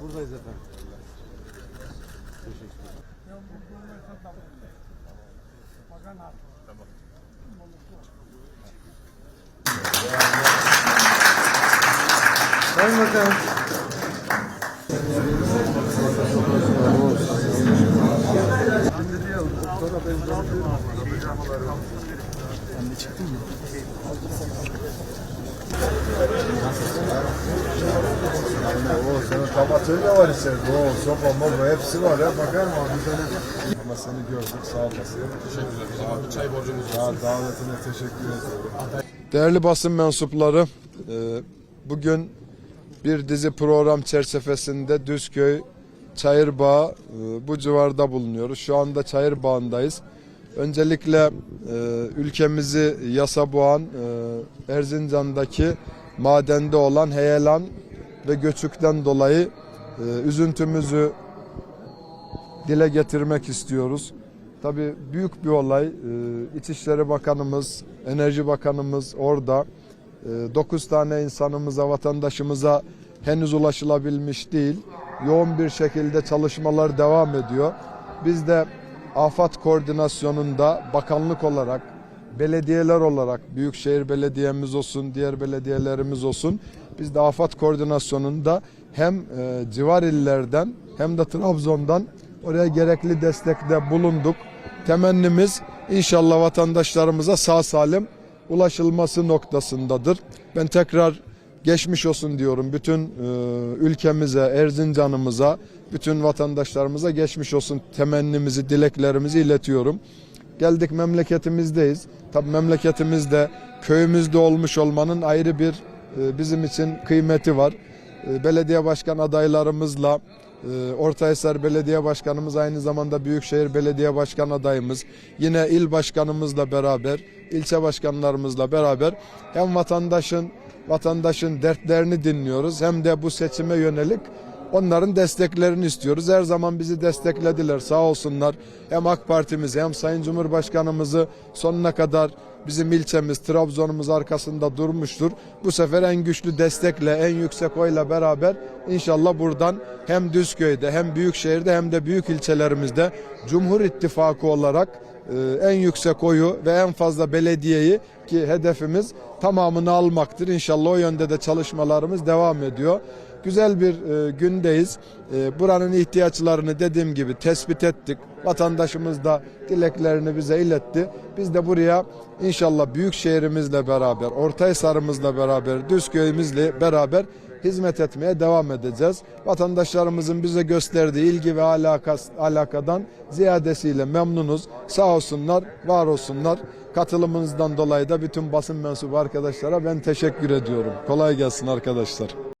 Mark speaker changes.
Speaker 1: Buradayız efendim. Teşekkür ederim. Sayın Bakanım.
Speaker 2: Oo, senin tabatın da var içeride. Oo, sopa, mopa hepsi var ya. Bakar mı abi sana? Ama seni gördük sağ olasın. Teşekkürler. Bizim abi çay borcumuz var. Davetine teşekkür ederim. Değerli basın mensupları, e, bugün bir dizi program çerçevesinde Düzköy, Çayırbağ e, bu civarda bulunuyoruz. Şu anda Çayırbağ'ındayız. Öncelikle e, ülkemizi yasa boğan e, Erzincan'daki madende olan heyelan ve göçükten dolayı e, üzüntümüzü dile getirmek istiyoruz. Tabii büyük bir olay. E, İçişleri Bakanımız, Enerji Bakanımız orada. 9 tane insanımıza, vatandaşımıza henüz ulaşılabilmiş değil. Yoğun bir şekilde çalışmalar devam ediyor. Biz de afet koordinasyonunda bakanlık olarak, belediyeler olarak, Büyükşehir Belediyemiz olsun, diğer belediyelerimiz olsun, biz de afet koordinasyonunda hem e, civar illerden hem de Trabzon'dan oraya gerekli destekte bulunduk. Temennimiz inşallah vatandaşlarımıza sağ salim ulaşılması noktasındadır. Ben tekrar geçmiş olsun diyorum bütün e, ülkemize, Erzincan'ımıza, bütün vatandaşlarımıza geçmiş olsun temennimizi, dileklerimizi iletiyorum. Geldik memleketimizdeyiz. Tabii memleketimizde, köyümüzde olmuş olmanın ayrı bir e, bizim için kıymeti var. E, belediye başkan adaylarımızla e, Belediye Başkanımız aynı zamanda Büyükşehir Belediye Başkan adayımız. Yine il başkanımızla beraber, ilçe başkanlarımızla beraber hem vatandaşın vatandaşın dertlerini dinliyoruz hem de bu seçime yönelik onların desteklerini istiyoruz. Her zaman bizi desteklediler sağ olsunlar. Hem AK Parti'mizi hem Sayın Cumhurbaşkanımızı sonuna kadar bizim ilçemiz Trabzon'umuz arkasında durmuştur. Bu sefer en güçlü destekle en yüksek oyla beraber inşallah buradan hem Düzköy'de hem Büyükşehir'de hem de büyük ilçelerimizde Cumhur İttifakı olarak en yüksek oyu ve en fazla belediyeyi ki hedefimiz tamamını almaktır. İnşallah o yönde de çalışmalarımız devam ediyor. Güzel bir e, gündeyiz. E, buranın ihtiyaçlarını dediğim gibi tespit ettik. Vatandaşımız da dileklerini bize iletti. Biz de buraya inşallah büyük şehrimizle beraber, Ortaysar'ımızla beraber, Düzköy'ümüzle beraber hizmet etmeye devam edeceğiz. Vatandaşlarımızın bize gösterdiği ilgi ve alakas, alakadan ziyadesiyle memnunuz. Sağ olsunlar, var olsunlar. Katılımınızdan dolayı da bütün basın mensubu arkadaşlara ben teşekkür ediyorum. Kolay gelsin arkadaşlar.